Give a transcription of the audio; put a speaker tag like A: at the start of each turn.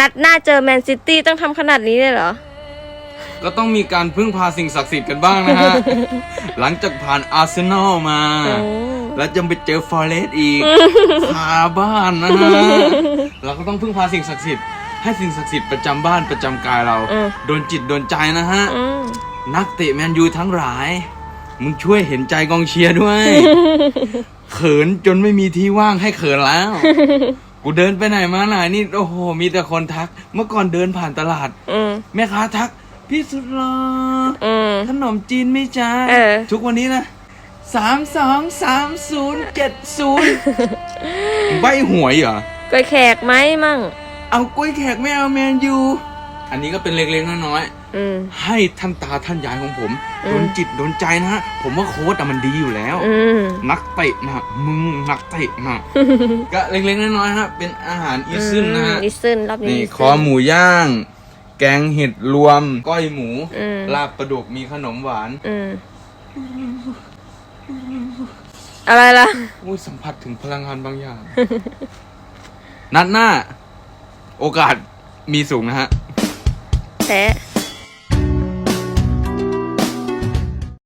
A: นัดหน้าเจอแมนซิตี้ต้องทำขนาดนี้เลยเหรอ
B: ก็ต้องมีการพึ่งพาสิ่งศักดิ์สิทธิ์กันบ้างนะฮะ หลังจากผ่านอาร์เซนอลมา
A: โอ้
B: แล้วยังไปเจอฟอร์เรสต์อีกคาบ้านนะฮะ เราก็ต้องพึ่งพาสิ่งศักดิ์สิทธิ์ให้สิ่งศักดิ์สิทธิ์ประจำบ้านประจำกายเรา
A: อืม
B: โดนจิตโดนใจนะฮะ
A: อืม
B: นักเตะแมนยูทั้งหลาย มึงช่วยเห็นใจกองเชียร์ด้วย เขินจนไม่มีที่ว่างให้เขินแล้ว กูเดินไปไหนมาไหนนี่โอ้โห มีแต่คนทัก เมื่อก่อนเดินผ่านตลาด
A: อืม
B: แม่ค้าทัก พี่สุดหล่อ
A: อืม
B: ขนมจีนไหม่จ้า
A: เออ
B: ทุกวันนี้นะสามสองสามศูนย์เจ็ดศูนย์ใบหวยเหรอ
A: กวยแขกไหมมั่ง
B: เอากล้วยแขกไม่เอาแมนยู อันนี้ก็เป็นเล็กๆน้อย
A: อืม
B: ๆให้ท่านตาท่านยายของผม
A: อืม
B: โดนจิตโดนใจนะฮะ ผมว่าโค้ดอะมันดีอยู่แล้ว
A: อืม
B: นักเตะนะมึงนักเตะนะก็เล็กๆน้อยๆฮะเป็นอาหารอีซึนนะฮะ
A: อีซึนรอบนี้
B: นี่
A: อี
B: ค
A: ซึ
B: อหมูย่าง แกงเห็ดรวม ก้อยหมู
A: อืม
B: ลาบปลาดุกมีขนมหวาน
A: อืมอะไรล่ะ
B: อุ้ยสัมผัสถึงพลังงานบางอย่าง นัดหน้า โอกาสมีสูงนะฮะ
A: แพ้